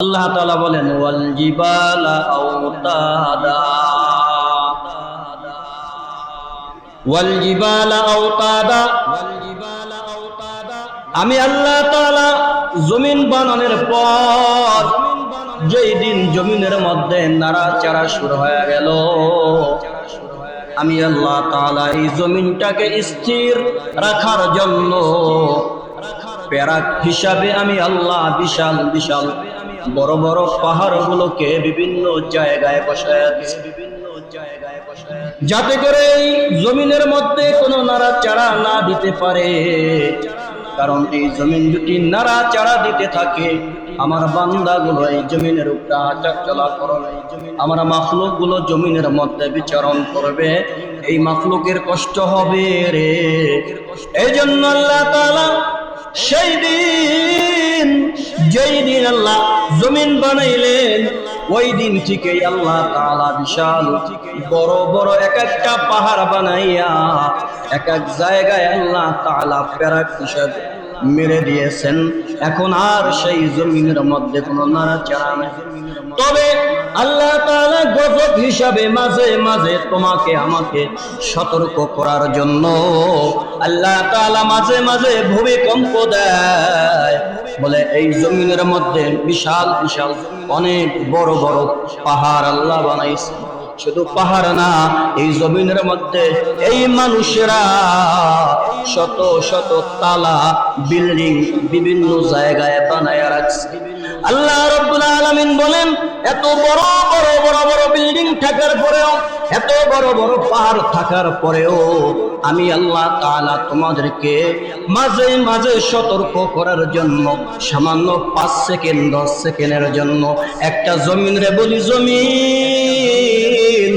আল্লাহ তাআলা বলেন আমি আল্লাহ তাআলা জমিন বানানোর পর যেই দিন জমিনের মধ্যে নাড়াচাড়া শুরু হয়ে গেল, আমি আল্লাহ তাআলা এই জমিনটাকে স্থির রাখার জন্য প্যারাক হিসাবে আমি আল্লাহ বিশাল বিশাল বড় বড় পাহাড়গুলোকে বিভিন্ন জায়গায় বসায় দিছি। যাতে করে এই জমিনের মধ্যে কোনো নাড়াচাড়া না দিতে পারে। কারণ এই জমিন যদি নাড়াচাড়া দিতে থাকে, আমার বান্দাগুলো এই জমিনের উপরে হাঁটা চলা করবে, আমার মাফলুকগুলো জমিনের মধ্যে বিচরণ করবে। এই মাফলুকের কষ্ট হবে রে। এই জন্য আল্লাহ তাআলা সেই দিন যেই দিন আল্লাহ জমিন বানাইলেন, ওই দিন থেকেই আল্লাহ তালা বিশাল বড় বড় এক একটা পাহাড় বানাইয়া এক এক জায়গায় আল্লাহ তালা প্যারাক হিসাবে মেরে দিয়েছেন। এখন আর সেই জমিনের মধ্যে কোনো নাড়াচাড়া নেই। তবে আল্লাহ তাআলা গজব হিসাবে মাঝে মাঝে তোমাকে আমাকে সতর্ক করার জন্য আল্লাহ তাআলা মাঝে মাঝে ভূমিকম্প দেয়। বলে এই জমিনের মধ্যে বিশাল বিশাল অনেক বড় বড় পাহাড় আল্লাহ বানাইছে। শুধু পাহাড় না, এই জমিনের মধ্যে এই মানুষেরা শত শত তালা, বিল্ডিং বিভিন্ন জায়গায় বানায় রাখছে। আল্লাহ রব্বুল আলামিন বলেন, এত বড় বড় বড় বড় বিল্ডিং থাকার পরেও, এত বড় বড় পাহাড় থাকার পরেও আমি আল্লাহ তাআলা তোমাদেরকে মাঝে মাঝে সতর্ক করার জন্য, সামান্য পাঁচ সেকেন্ড, দশ সেকেন্ডের জন্য একটা জমিন রে বলি, জমিন।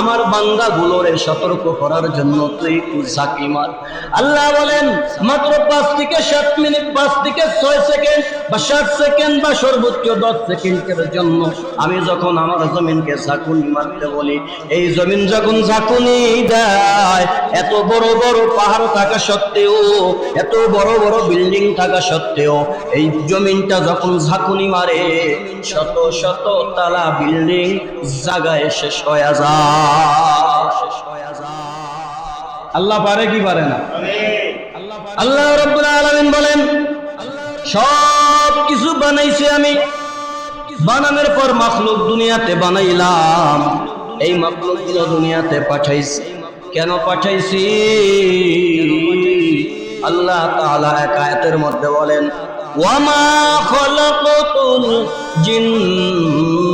আমার বান্দা গুলোরে সতর্ক করার জন্য তুই একটু ঝাঁকি মার। আল্লাহ বলেন, মাত্র পাঁচ থেকে সাত মিনিট, পাঁচ থেকে ছয় সেকেন্ড বা সাত সেকেন্ড বা সর্বোচ্চ দশ সেকেন্ডের জন্য আমি যখন আমার জমিনকে ঝাঁকুনি মারতে বলি, এই জমিন যখন ঝাঁকুনি দেয়, এত বড় বড় পাহাড় থাকা সত্ত্বেও, এত বড় বড় বিল্ডিং থাকা সত্ত্বেও, এই জমিনটা যখন ঝাঁকুনি মারে, শত শত তালা বিল্ডিং জায়গায় শেষ হয়ে যায়। আল্লাহ পারে কি পারে না? আল্লাহ রব্বুল আলামিন বলেন সব কিছু বানাইছি আমি। বানানোর পর মাখলুক দুনিয়াতে বানাইলাম। এই মাখলুকগুলো দুনিয়াতে পাঠাইছি। কেন পাঠাইছি? আল্লাহ তাআলা এক মধ্যে বলেন ওয়ামা খলাকতুল জিন্না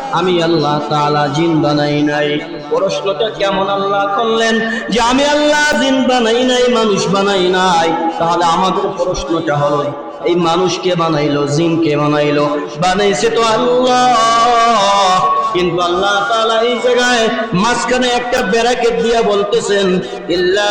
আমি আল্লাহ তাআলা জিন বানাই নাই। প্রশ্নটা কেমন আল্লাহ করলেন? যে আমি আল্লাহ জিন বানাই নাই, মানুষ বানাই নাই। তাহলে আমাদের প্রশ্নটা হলো, এই মানুষকে বানাইলো জিনকে বানাইলো? বানাইছে তো আল্লাহ। কিন্তু আল্লাহ তাআলা এই জায়গায় মাঝখানে একটা ব্যারাকেট দিয়া বলতেছেন, ইল্লা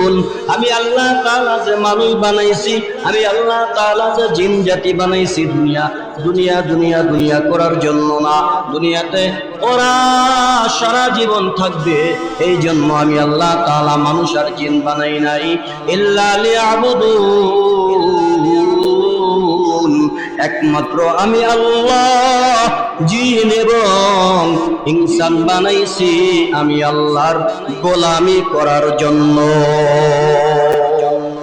লিয়াবুদুন আমি আল্লাহ তালা যে মানুষ বানাইছি, আমি আল্লাহ তালা যে জিন জাতি বানাইছি দুনিয়া। দুনিয়া দুনিয়া দুনিয়া করার জন্য না। দুনিয়াতে ওরা সারা জীবন থাকবে। এই জন্য আমি আল্লাহ তালা মানুষ আর জিন বানাই নাই। ইল্লা লিয়াবুদুন একমাত্র আমি আল্লাহ, জিন এবং ইনসান বানাইছি আমি আল্লাহর গোলামি করার জন্য।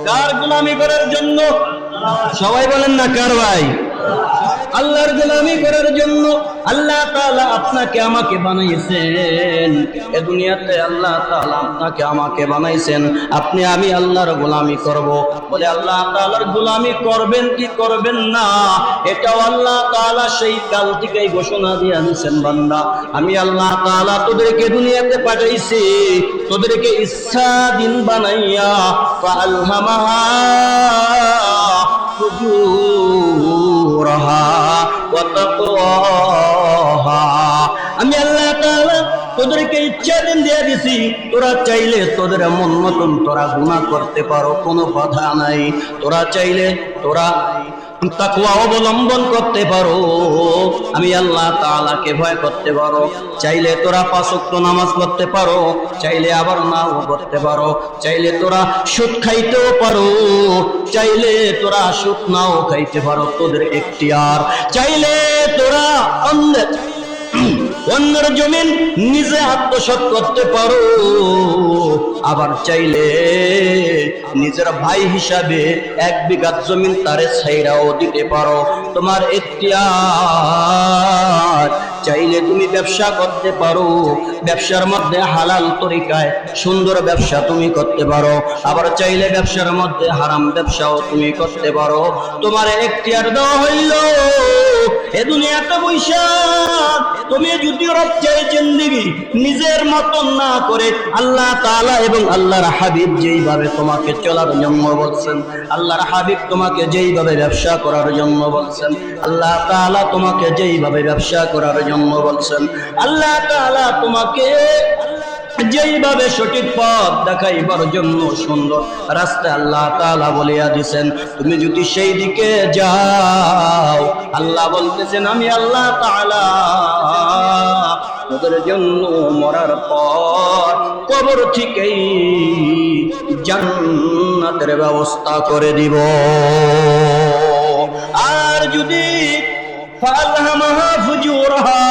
কার গোলামি করার জন্য? সবাই বলেন না কার ভাই? আল্লাহর গোলামি করার জন্য আল্লাহ তাআলা আপনাকে আমাকে বানাইছেন। এ দুনিয়াতে আল্লাহ তাআলা আপনাকে আমাকে বানাইছেন। আপনি, আমি আল্লাহর গোলামি করব। বলে আল্লাহ তাআলার গোলামি করবেন কি করবেন না? এটাও আল্লাহ তাআলা সেই কাল থেকেই ঘোষণা দিয়ে দিয়েছেন, বান্দা। আমি আল্লাহ তাআলা তোদেরকে দুনিয়াতে পাঠাইছি। তোদেরকে ইচ্ছা দিন বানাইয়া ওয়া তাকওয়াহা আমি আল্লাহ তোদেরকে ইচ্ছা দিন দিয়ে দিছি। তোরা চাইলে তোদের মন মতন তোরা গুণা করতে পারো, কোনো বাধা নাই। তোরা চাইলে তোরা তাকুয়া অবলম্বন করতে পারো। আমি আল্লাহ তাআলাকে ভয় করতে পারো। চাইলে তোরা পাঁচক্ত নামাজ পড়তে পারো, চাইলে আবার নাও করতে পারো। চাইলে তোরা সুদ খাইতেও পারো, চাইলে তোরা সুদ নাও খাইতে পারো। তোদের এখতিয়ার। চাইলে তোরা জমিন নিজে আত্মসাৎ করতে পারো। আবার চাইলে নিজের ভাই হিসাবে এক বিঘা জমিন তারে ছাইরাও দিতে পারো। তোমার এখতিয়ার, চাইলে তুমি ব্যবসা করতে পারো। ব্যবসার মধ্যে হালাল তরিকায় সুন্দর ব্যবসা তুমি করতে পারো। আবার চাইলে ব্যবসার মধ্যে হারাম ব্যবসাও তুমি করতে পারো। তোমার এখতিয়ার দেওয়া হইল। এ দুনিয়াতে বৈশা, তুমি যদি রচ্চাই জিন্দিগি নিজের মতন না করে আল্লাহ তাআলা এবং আল্লাহর হাবিব যেইভাবে তোমাকে চলার জন্য বলছেন, আল্লাহর হাবিব তোমাকে যেইভাবে ব্যবসা করার জন্য বলছেন, আল্লাহ তাআলা তোমাকে যেইভাবে ব্যবসা করার জন্য বলছেন, আল্লাহ তাআলা তোমাকে যেইভাবে সঠিক পথ দেখাইবার জন্য সুন্দর রাস্তা আল্লাহ তালা বলিয়া দিছেন, তুমি যদি সেই দিকে যাও, আল্লাহ বলতেছেন, আমি আল্লাহ তালা তোদের জন্য মরার পর কবর থেকেই জান্নাতের ব্যবস্থা করে দিব। আর যদি ফালহামাহা ফুজুরাহা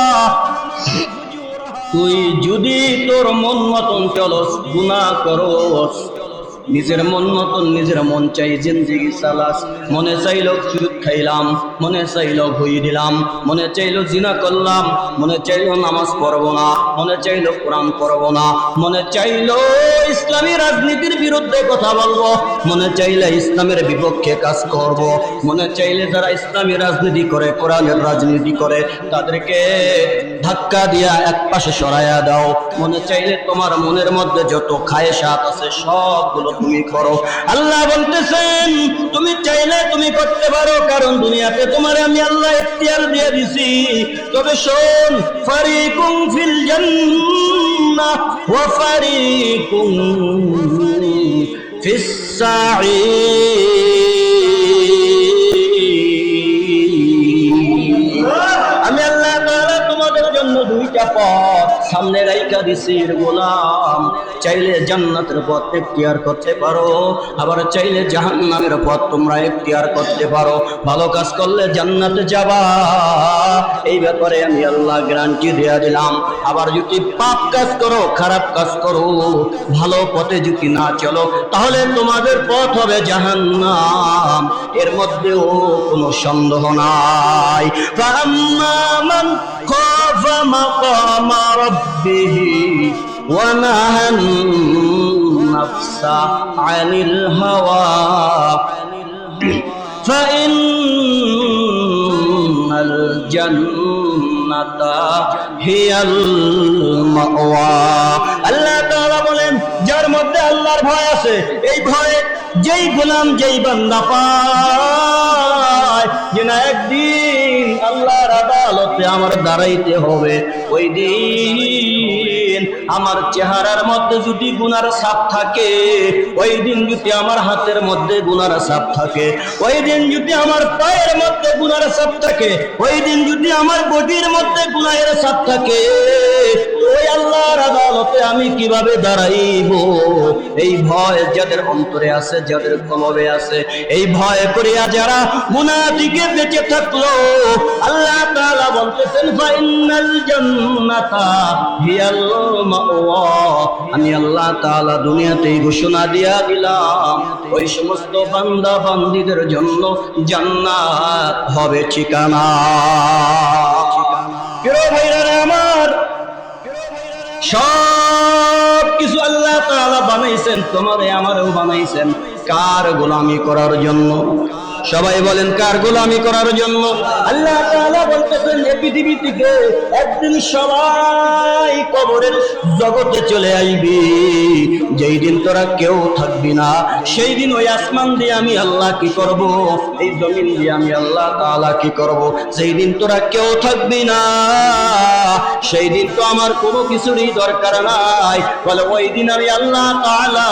তুই যদি তোর মন মতন চলস গুণা করস নিজের মন মতন নিজের মন চাই, জিন্দিগি চালাস মনে চাইল সুদ খাইলাম, মনে চাইল ঘুই দিলাম। মনে চাইল জিনা করলাম, মনে চাইল নামাজ পড়ব না। মনে চাইল কোরআন পড়ব না। মনে চাইল ইসলামী রাজনীতির বিরুদ্ধে কথা বলব। মনে চাইলে ইসলামের বিপক্ষে কাজ করব। মনে চাইলে যারা ইসলামী রাজনীতি করে, কোরআনের রাজনীতি করে, তাদেরকে ধাক্কা দিয়া এক পাশে সরাইয়া দাও। মনে চাইলে তোমার মনের মধ্যে যত খায়েশাত আছে, সবগুলো তুমি করো। আল্লাহ বলতেছেন, তুমি চাইলে তুমি করতে পারো, কারণ দুনিয়াতে তোমার আমি আল্লাহ এখতিয়ার দিয়ে দিছি। তবে শোন, ফারিকুম ফিল জান্নাহ ওয়া ফারিকুম ফিস সাঈর আমি আল্লাহ তাআলা তোমাদের জন্য দুইটা পথ সামনে রাইখা দিছি গোলাম। চাইলে জান্নাতের পথ এখতিয়ার করতে পারো আবার চাইলে জাহান্নামের পথ তোমরা এখতিয়ার করতে পারো ভালো কাজ করলে জান্নাতে যাবা এই ব্যাপারে আমি আল্লাহ গ্যারান্টি দেয়া দিলাম আবার যদি পাপ কাজ করো খারাপ কাজ করো ভালো পথে যদি না চলো তাহলে তোমাদের পথ হবে জাহান্নাম এর মধ্যেও কোনো সন্দেহ নাই فأما من خاف مقام ربه ونهى النفس عن الهوى فإن الجنة هي المأوى আল্লাহ তাআলা বলেন যার মধ্যে আল্লাহর ভয় আছে এই ভয়ে যেই গোলাম যেই বান্দা পায় যে না, একদিন আল্লাহর আদালতে আমার দাঁড়াইতে হবে। ওই দিন আমার চেহারার মধ্যে যদি গুনার সাপ থাকে, ওই দিন যদি আমার হাতের মধ্যে গুনার সাপ থাকে, ওই দিন যদি আমার পায়ের মধ্যে গুনার সাপ থাকে, ওই দিন যদি আমার বডির মধ্যে গুনাহের সাপ থাকে ওই আল্লাহর আদালতে আমি কীভাবে দাঁড়াইব? এই ভয় যাদের অন্তরে আছে, যাদের কলবে আছে, এই ভয় করিয়া যারা থেকে বেঁচে থাকল, আল্লাহ তাআলা বলতেছেন, ফাইনাল জান্নাতা হিয়াল মাওয়া। আমি আল্লাহ তাআলা দুনিয়াতেই ঘোষণা দিয়া দিলাম, ওই সমস্ত বান্দা বান্দীদের জন্য জান্নাত হবে ঠিকানা। প্রিয় ভাইরা আমার সব কিছু আল্লাহ তাআলা বানাইছেন তোমারে আমারও বানাইছেন। কার গোলামি করার জন্য? সবাই বলেন, কার গোলামি করার জন্য? আল্লাহ বলতেছেন এই পৃথিবী থেকে একদিন সবাই কবরের জগতে চলে আইবি। যেই দিন তোরা কেউ থাকবি না, সেই দিন ওই আসমান দিয়ে আমি আল্লাহ কি করব? এই জমিন দিয়ে আমি আল্লাহ তাআলা কি করব? সেই দিন তোরা কেউ থাকবি না, সেই দিন তো আমার কোনো কিছুরই দরকার নাই। বলে, ওই দিন আমি আল্লাহ তাআলা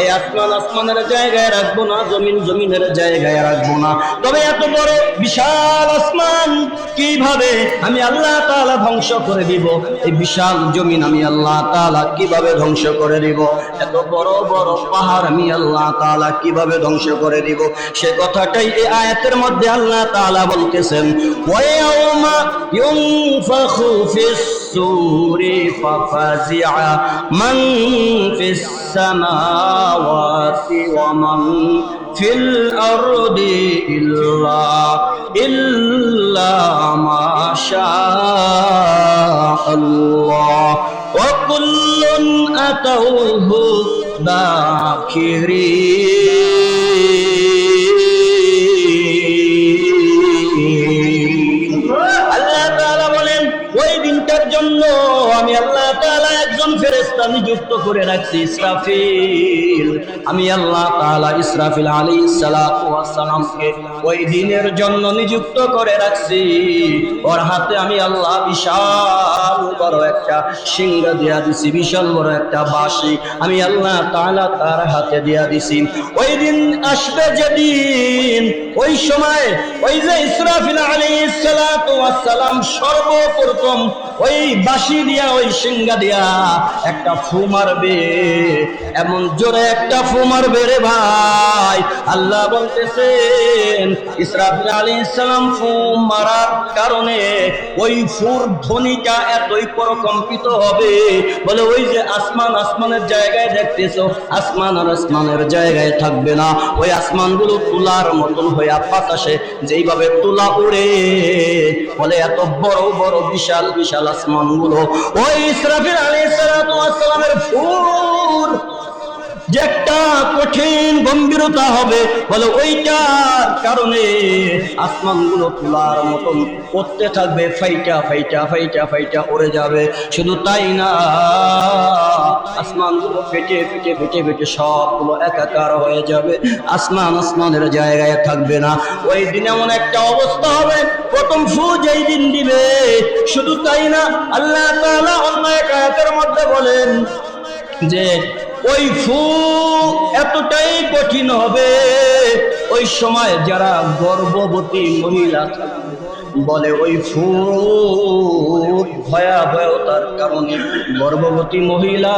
এই আসমান আসমানের জায়গায় রাখব না, জমিন জমিনের জায়গায় রাখব না। তবে এত বড় বিশাল আসমান, কীভাবে আমি আল্লাহ তাআলা ধ্বংস করে দিব? এই বিশাল জমিন আমি আল্লাহ তাআলা কীভাবে ধ্বংস করে দিব? এত বড় বড় পাহাড় আমি আল্লাহ তাআলা কীভাবে ধ্বংস করে দিব? সে কথাটাই এই আয়াতের মধ্যে আল্লাহ তাআলা বলতেছেন, ওয়ায়াউমা ইউনফাখু মান ফিস সামাওয়াতি ওয়া মান ফিল আরদি ইল্লা ইল্লা মাশা আল্লাহ ওয়া কুল্লুন আতাউহু আল্লাহ বলেন, ওই দিনটার জন্য আমি আল্লাহ তাআলা একজন ফেরেশতা নিযুক্ত করে রাখছি ইসরাফিল। আমি আল্লাহ তাআলা ইসরাফিল ওয়াস সালামকে ওই দিনের জন্য নিযুক্ত করে রাখছি। ওর হাতে আমি আল্লাহ বিশাল বড় একটা সিংহ দিয়া দিছি, বিশাল বড় একটা বাঁশি। আমি আল্লাহ তাআলা তার হাতে দিয়া দিছি। ওই দিন আসবে যেদিন, ওই সময় ওই যে ইসরাফিল সালাতু সালাম সর্বপ্রথম ওই বাঁশি দিয়া, ওই সিংহা দিয়া একটা ফু মারবে, এমন জোরে একটা ফু মারবে রে ভাই। আল্লাহ বলতেছেন, ইসরাফিল আলাইহিস সালাম ফু মারার কারণে ওই ফুর ধ্বনিটা এতই প্রকম্পিত হবে। বলে ওই যে আসমান, আসমানের জায়গায় দেখতেছো, আসমান আর আসমানের জায়গায় থাকবে না। ওই আসমানগুলো তুলার মতন হয়ে বাতাসে যেইভাবে তুলা উড়ে, বলে এত বড় বড়, বিশাল বিশাল আসমানগুলো। ওই ইসরাফিল আলাইহিস সালাতু ওয়াস সালামের ফুর যে একটা কঠিন গম্ভীরতা হবে, বলে ওইটার কারণে আসমানগুলো তুলার মতন করতে থাকবে, ফাইটা ফাইটা ফাইটা ফাইটা উড়ে যাবে। শুধু তাই না, আসমানগুলো ফেটে ফেটে ফেটে ফেটে সবগুলো একাকার হয়ে যাবে। আসমান আসমানের জায়গায় থাকবে না। ওই দিন এমন একটা অবস্থা হবে, প্রথম ফু যেই দিন দিবে। শুধু তাই না, আল্লাহ তাআলা অন্য এক আয়াতের মধ্যে বলেন যে ওই ফু এতটাই কঠিন হবে। ওই সময় যারা গর্ভবতী মহিলা থাকবে বলে, ওই ফু ভয়াবহতার কারণে গর্ভবতী মহিলা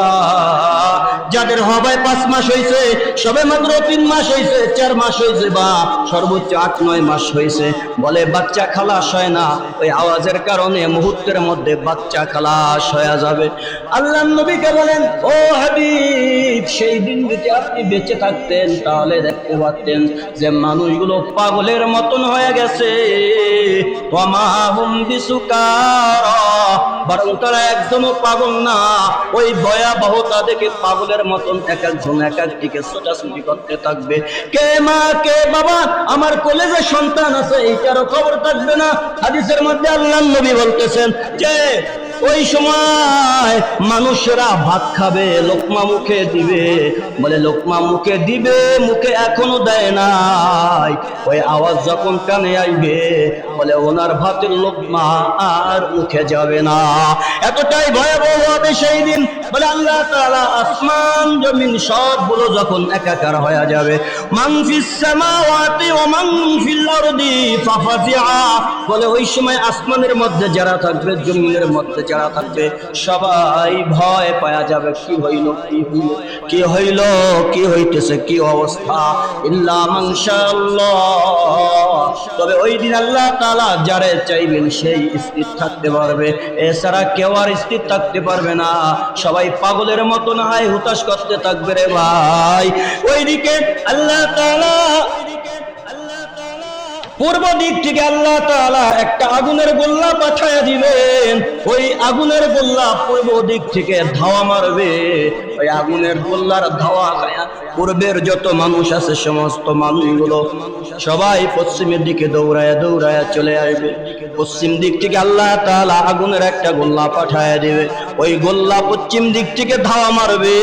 যাদের হবায় পাঁচ মাস হয়েছে সবে মাত্র তিন মাস হয়েছে চার মাস হয়েছে বা সর্বোচ্চ আট, নয় মাস হয়েছে বলে, বাচ্চা খালাস হয় না। ওই আওয়াজের কারণে মুহূর্তের মধ্যে বাচ্চা খালাস হয়ে যাবে। আল্লাহ নবীকে বলেন, ও হাবিব, সেই দিন যদি আপনি বেঁচে থাকতেন, তাহলে দেখতে পারতেন যে মানুষগুলো পাগলের মতন হয়ে গেছে। বরং তারা একদমও পাগল না। ওই ভয়াবহতা দেখে পাগলের মতন এক একজন এক একদিকে ছোটাছুটি করতে থাকবে। কে মা, কে বাবা? আমার কলেজে সন্তান আছে, এইটারও খবর থাকবে না। হাদিসের মধ্যে আল্লাহ নবী বলতেছেন যে ওই সময় মানুষেরা ভাত খাবে, লোকমা মুখে দিবে। বলে, লোকমা মুখে দিবে, মুখে এখনও দেয় নাই। ওই আওয়াজ যখন কানে আইবে, বলে, ওনার ভাতের লোকমা আর মুখে যাবে না। এতটাই ভয়াবহ হবে সেই দিন। বলে, আল্লাহ তাআলা আসমান, জমিন সবগুলো যখন একাকার হয়ে যাবে। বলে, ওই সময় আসমানের মধ্যে যারা থাকবে, জমিনের মধ্যে যারা থাকবে, সবাই ভয় পাওয়া যাবে, কি হইল কি হইল কি হইল, কি হইতেছে, কি অবস্থা? তবে ওই দিন আল্লাহ তাআলা যারে চাইবেন, সেই স্থির থাকতে পারবে। এছাড়া কেউ আর স্থির থাকতে পারবে না। সবাই পাগলের মতন হাই হুতাশ করতে থাকবে রে ভাই। ওইদিকে আল্লাহ তাআলা পূর্ব দিক থেকে আল্লাহ তাআলা একটা আগুনের গোল্লা পাঠায়া দিবেন ওই আগুনের গোল্লা পূর্ব দিক থেকে ধাওয়া মারবে। ওই আগুনের গোল্লার ধাওয়া পূর্বের যত মানুষ আছে, সমস্ত মানুষগুলো সবাই পশ্চিমের দিকে দৌড়ায় দৌড়ায় চলে আসবে। পশ্চিম দিক থেকে আল্লাহ তাআলা আগুনের একটা গোল্লা পাঠায়া দিবে। ওই গোল্লা পশ্চিম দিক থেকে ধাওয়া মারবে।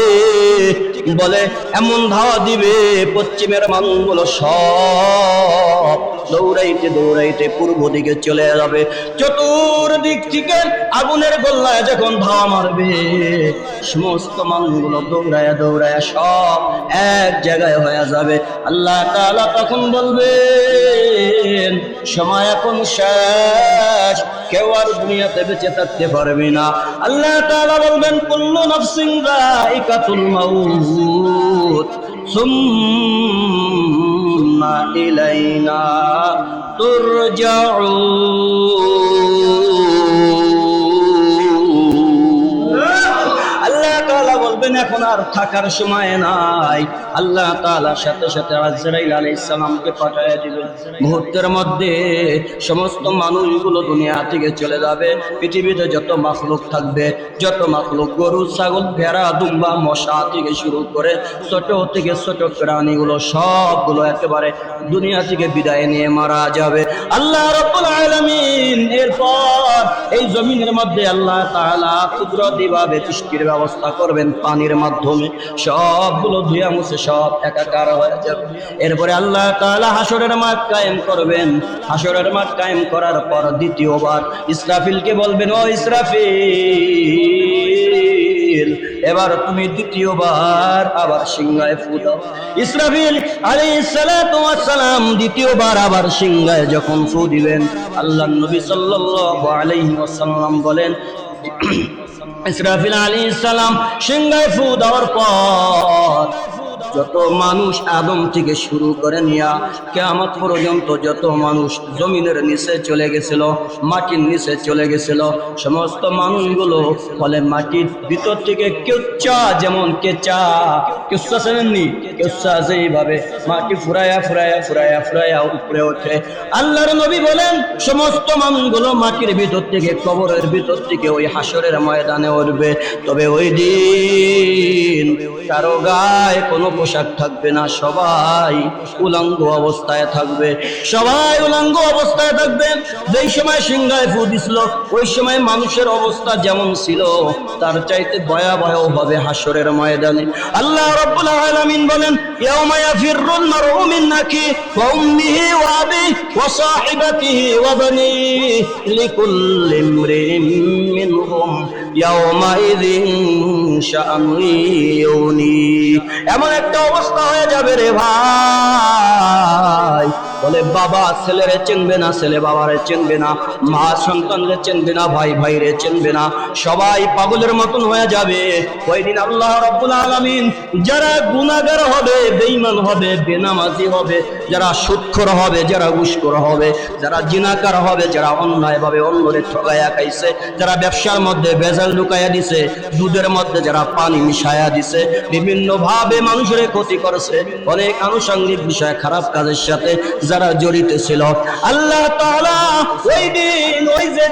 বলে এমন ধাওয়া দিবে পশ্চিমের মানুষগুলো সব। দৌড়াইতে দৌড়াইতে পূর্ব দিকে চলে যাবে। চতুর্দিক থেকে আগুনের গোল্লায় যখন ধাওয়া মারবে, সমস্ত মানুষগুলো দৌড়ায় দৌড়ায় সব এক জায়গায় হয়ে যাবে। আল্লাহ তখন বলবেন সময় এখন শেষ। কেউ আর দুনিয়াতে বেঁচে থাকতে পারবে না। আল্লাহ তাআলা বলবেন, কুল্লু নাফসিন যায়িকাতুল মাউত ইলাইনা তুরজাউন। বলবেন এখন আর থাকার সময় নাই। আল্লাহ তাআলার সাথে সাথে আজরাইল আলাইহিস সালামকে পাঠিয়ে দিবেন। মুহূর্তের মধ্যে সমস্ত মানুষগুলো দুনিয়া থেকে চলে যাবে। পৃথিবীতে যত মাখলুক থাকবে, যত মাখলুক গরু, ছাগল, ভেড়া, দুম্বা, মশা থেকে শুরু করে ছোট থেকে ছোট প্রাণীগুলো সবগুলো একেবারে দুনিয়া থেকে বিদায় নিয়ে মারা যাবে। আল্লাহ রাব্বুল আলামিন এরপর এই জমিনের মধ্যে আল্লাহ তাআলা কুদরতি ভাবে বৃষ্টির ব্যবস্থা করবেন পানির মাধ্যমে সবগুলো ধুয়া মুছে সব একাকার হয়ে যাবে। এরপরে আল্লাহ তাআলা হাসরের মাঠ কায়েম করবেন। হাসরের মাঠ কায়েম করার পর দ্বিতীয়বার ইসরাফিলকে বলবেন, ও ইসরাফিল, এবার তুমি দ্বিতীয়বার আবার সিংহায় ফুদাও ইসরাফিল ওয়াস সালাম দ্বিতীয়বার আবার সিংহায় যখন ফু দিবেন আল্লাহ নবী সাল্লাল্লাহু আলাইহি ওয়াসাল্লাম বলেন ইসরাফিল আলী ইসলাম সিংহায় ফু দেওয়ার পর যত মানুষ আদম থেকে শুরু করে নিয়া কেয়ামত পর্যন্ত যত মানুষ জমিনের নিচে চলে গেছিল, মাটির নিচে চলে গেছিল, সমস্ত মানুষগুলো ফলে মাটির ভিতর থেকে কেচ্চা যেমন কেচা কেচ্চা চেনেননি কেচ্চা আছে এইভাবে মাটি ফুরায়া ফুরায়া ফুরায়া ফুরায়া উপরে ওঠে। আল্লাহর নবী বলেন, সমস্ত মানুষগুলো মাটির ভিতর থেকে, কবরের ভিতর থেকে ওই হাসরের ময়দানে উঠবে। তবে ওই দিন কারও গায়ে কোনো পোশাক থাকবে না, সবাই উলঙ্গ অবস্থায় থাকবে। সবাই উলঙ্গ অবস্থায় থাকবে। যেই সময় সিংহায় ফু দিছিল, ওই সময় মানুষের অবস্থা যেমন ছিল, তার চাইতে ভয়াবহ হবে হাসরের ময়দানে। আল্লাহ রাব্বুল আলামিন বলেন, ইয়াউমা ইয়াফিরুল মারউ মিন নাকি ওয়া উম্মিহি ওয়া আবিহি ওয়া সাহিবাতিহি ওয়া বানিহি লিকুল্লি ইমরিইম মিনহুম ইয়াউমাইযিন শাআনুন ইউনি এমন একটা অবস্থা হয়ে যাবে রে ভাই। বলে, বাবা, ছেলেরে চিনবে না, ছেলে বাবারে চিনবে না, মা সন্তানরে চিনবে না, ভাই ভাইরে চিনবে না, সবাই পাগলের মতন হয়ে যাবে। ওই দিন আল্লাহ রাব্বুল আলামিন যারা গুনাহগার হবে, বেঈমান হবে, বেনামাজি হবে, যারা সুদখোর হবে, যারা ঘুষখোর হবে, যারা জিনাকার হবে, যারা অন্যায়ভাবে অন্যরে ঠকায়া খাইছে, যারা ব্যবসার মধ্যে ভেজাল ঢুকাইয়া দিছে, দুধের মধ্যে যারা পানি মিশায়া দিছে বিভিন্ন ভাবে মানুষের ক্ষতি করেছে। অনেক আনুষঙ্গিক বিষয়, খারাপ কাজের সাথে যারা জড়িত ছিল আল্লাহ তাআলা ওই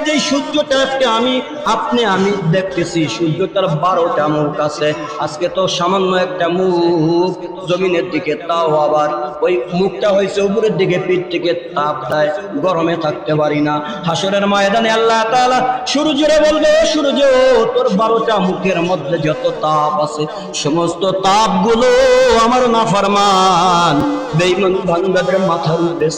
যে সূর্যটা, আজকে আমি, আপনি, আমি দেখতেছি সূর্যটার বারোটা মুখ আছে। আজকে তো সামান্য একটা মুখ জমিনের দিকে, তাও আবার ওই মুখটা হয়েছে উপরের দিকে, পিঠ থেকে তাপ দেয় গরমে থাকতে পারি না। হাসরের ময়দানে আল্লাহ তাআলা সূর্যরে বলবে, "ও সূর্য, তোর বারোটা মুখের মধ্যে যত তাপ আছে, সমস্ত তাপগুলো আমার নাফরমান। বেঈমান বান্দাদের মাথার দে।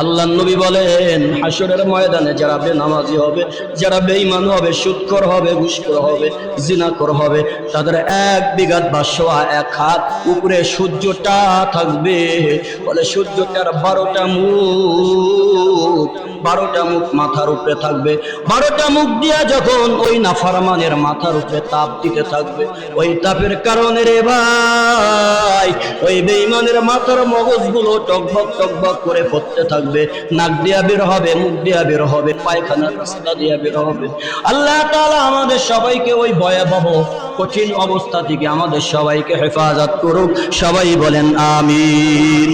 আল্লাহ নবী বলেন হাসরের ময়দানে যারা বেনামাজি হবে, যারা বেঈমান হবে সুদকর হবে, ঘুষখোর হবে জিনাকর হবে, তাদের এক বিঘাত বা সোয়া এক হাত উপরে সূর্যটা থাকবে। বলে সূর্যটার বারোটা মুখ বারোটা মুখ মাথার উপরে থাকবে। বারোটা মুখ দিয়া যখন ওই নাফারমানের মাথার উপরে তাপ দিতে থাকবে, ওই তাপের কারণে রে ভাই, ওই বেঈমানের মাথার মগজগুলো টকবক টকবক করে পড়তে থাকবে, নাক দিয়া বের হবে, মুখ দিয়া বের হবে পায়খানার রাস্তা দিয়া বের হবে। আল্লাহ তালা আমাদের সবাইকে ওই ভয়াবহ, কঠিন অবস্থা থেকে আমাদের সবাইকে হেফাজত করুক। সবাই বলেন, আমিন।